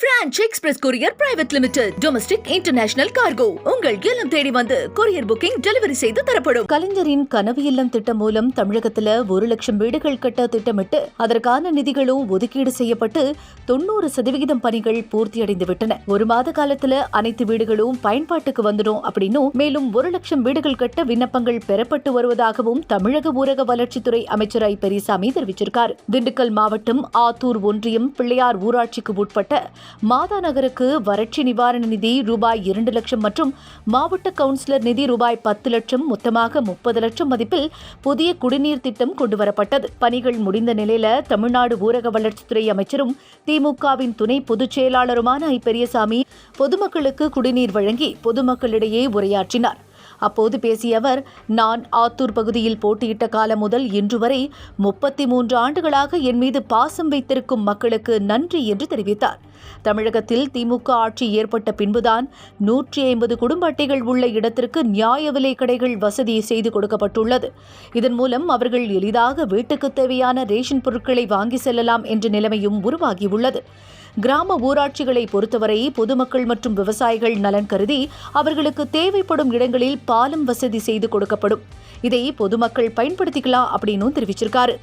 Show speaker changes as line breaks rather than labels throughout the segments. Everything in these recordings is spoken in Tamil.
Franch express courier private limited domestic international cargo உங்கள் இல்லம் தேடி வந்து கொரியர் புக்கிங் டெலிவரி செய்து தரப்படும்.
கலைஞரின் கனவு இல்லம் திட்டம் மூலம் தமிழகத்துல ஒரு லட்சம் வீடுகள் கட்ட திட்டமிட்டு அதற்கான நிதிகளும் ஒதுக்கீடு செய்யப்பட்டு தொண்ணூறு சதவிகிதம் பணிகள் பூர்த்தியடைந்து விட்டன ஒரு மாத காலத்துல அனைத்து வீடுகளும் பயன்பாட்டுக்கு வந்துடும் அப்படின்னும் மேலும் ஒரு லட்சம் வீடுகள் கட்ட விண்ணப்பங்கள் பெறப்பட்டு வருவதாகவும் தமிழக ஊரக வளர்ச்சித்துறை அமைச்சர் ஐ. பெரியசாமி தெரிவிச்சிருக்கார். திண்டுக்கல் மாவட்டம் ஆத்தூர் ஒன்றியம் பிள்ளையார் ஊராட்சிக்கு உட்பட்ட மாதாநகருக்கு வறட்சி நிவாரண நிதி ரூபாய் இரண்டு லட்சம் மற்றும் மாவட்ட கவுன்சிலர் நிதி ரூபாய் பத்து லட்சம் மொத்தமாக முப்பது லட்சம் மதிப்பில் புதிய குடிநீர் திட்டம் கொண்டுவரப்பட்டது. பணிகள் முடிந்த நிலையில தமிழ்நாடு ஊரக வளர்ச்சித்துறை அமைச்சரும் திமுகவின் துணை பொதுச் செயலாளருமான ஐ பெரியசாமி பொதுமக்களுக்கு குடிநீர் வழங்கி பொதுமக்களிடையே உரையாற்றினார். அப்போது பேசிய அவர் நான் ஆத்தூர் பகுதியில் போட்டியிட்ட காலம் முதல் இன்று வரை முப்பத்தி மூன்று ஆண்டுகளாக என் மீது பாசம் வைத்திருக்கும் மக்களுக்கு நன்றி என்று தெரிவித்தார். தமிழகத்தில் திமுக ஆட்சி ஏற்பட்ட பின்புதான் நூற்றி ஐம்பது குடும்ப அட்டைகள் உள்ள இடத்திற்கு நியாய விலை கடைகள் வசதி செய்து கொடுக்கப்பட்டுள்ளது. இதன் மூலம் அவர்கள் எளிதாக வீட்டுக்கு தேவையான ரேஷன் பொருட்களை வாங்கி செல்லலாம் என்ற நிலைமையும் உருவாகியுள்ளது. கிராம ஊராட்சிகளை பொறுத்தவரை பொதுமக்கள் மற்றும் விவசாயிகள் நலன் கருதி அவர்களுக்கு தேவைப்படும் இடங்களில் பாலம் வசதி செய்து கொடுக்கப்படும். இதை பொதுமக்கள் பயன்படுத்திக்கலாம் அப்படின்னு தெரிவிச்சிருக்காரு.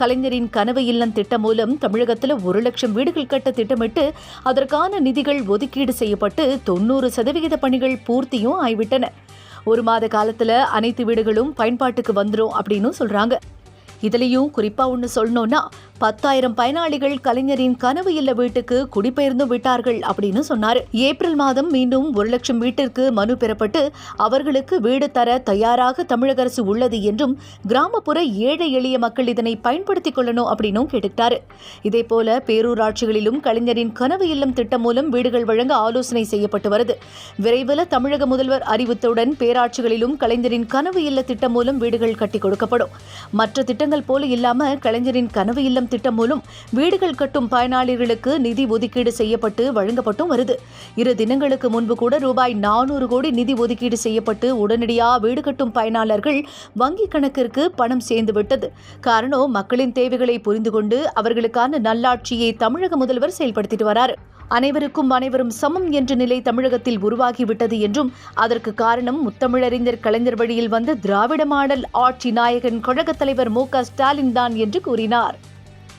கலைஞரின் கனவு இல்லம் திட்டம் மூலம் தமிழகத்தில் ஒரு லட்சம் வீடுகள் கட்ட திட்டமிட்டு அதற்கான நிதிகள் ஒதுக்கீடு செய்யப்பட்டு தொண்ணூறு சதவிகித பணிகள் பூர்த்தியும் ஆய்விட்டன. ஒரு மாத காலத்துல அனைத்து வீடுகளும் பயன்பாட்டுக்கு வந்துடும் அப்படின்னு சொல்றாங்க. இதுலயும் குறிப்பா ஒன்று சொல்லணும்னா பத்தாயிரம் பயனாளிகள் கலைஞரின் கனவு இல்ல வீட்டுக்கு குடிபெயர்ந்து விட்டார்கள் அப்படின்னு சொன்னாரு. ஏப்ரல் மாதம் மீண்டும் ஒரு லட்சம் வீட்டிற்கு மனு பெறப்பட்டு அவர்களுக்கு வீடு தர தயாராக தமிழக அரசு உள்ளது என்றும் கிராமப்புற ஏழை எளிய மக்கள் இதனை பயன்படுத்திக் கொள்ளணும் அப்படின்னும் கேட்டுக்கிட்டாரு. இதே போல பேரூராட்சிகளிலும் கலைஞரின் கனவு இல்லம் திட்டம் மூலம் வீடுகள் வழங்க ஆலோசனை செய்யப்பட்டு வருது. விரைவில் தமிழக முதல்வர் அறிவித்தவுடன் பேராட்சிகளிலும் கலைஞரின் கனவு இல்ல திட்டம் மூலம் வீடுகள் கட்டி கொடுக்கப்படும். மற்ற திட்டங்கள் போல இல்லாம கலைஞரின் கனவு இல்லம் திட்டம் மூலம் வீடுகள் கட்டும் பயனாளிகளுக்கு நிதி ஒதுக்கீடு செய்யப்பட்டு வழங்கப்பட்டும் வருது. இரு தினங்களுக்கு முன்பு கூட ரூபாய் நானூறு கோடி நிதி ஒதுக்கீடு செய்யப்பட்டு உடனடியாக வீடு கட்டும் பயனாளர்கள் வங்கி கணக்கிற்கு பணம் சேர்ந்து விட்டது. காரணம் மக்களின் தேவைகளை புரிந்து கொண்டு அவர்களுக்கான நல்லாட்சியை தமிழக முதல்வர் செயல்படுத்திட்டு வரார். அனைவருக்கும் அனைவரும் சமம் என்ற நிலை தமிழகத்தில் உருவாகிவிட்டது என்றும் அதற்கு காரணம் முத்தமிழறிஞர் கலைஞர் வழியில் வந்த திராவிட மாடல் ஆட்சி நாயகன் கழகத் தலைவர் மு க ஸ்டாலின் தான் என்று கூறினார்.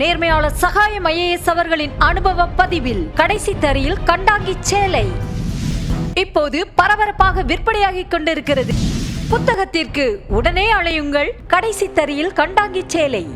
நேர்மையாளர் சகாயம் ஐஏஎஸ் அவர்களின் அனுபவ பதிவில் கடைசி தரியில் கண்டாங்கி சேலை. இப்போது பரபரப்பாக விற்பனையாகிக் கொண்டிருக்கிறது. புத்தகத்திற்கு உடனே அழையுங்கள் கடைசி தரியில் கண்டாங்கி சேலை.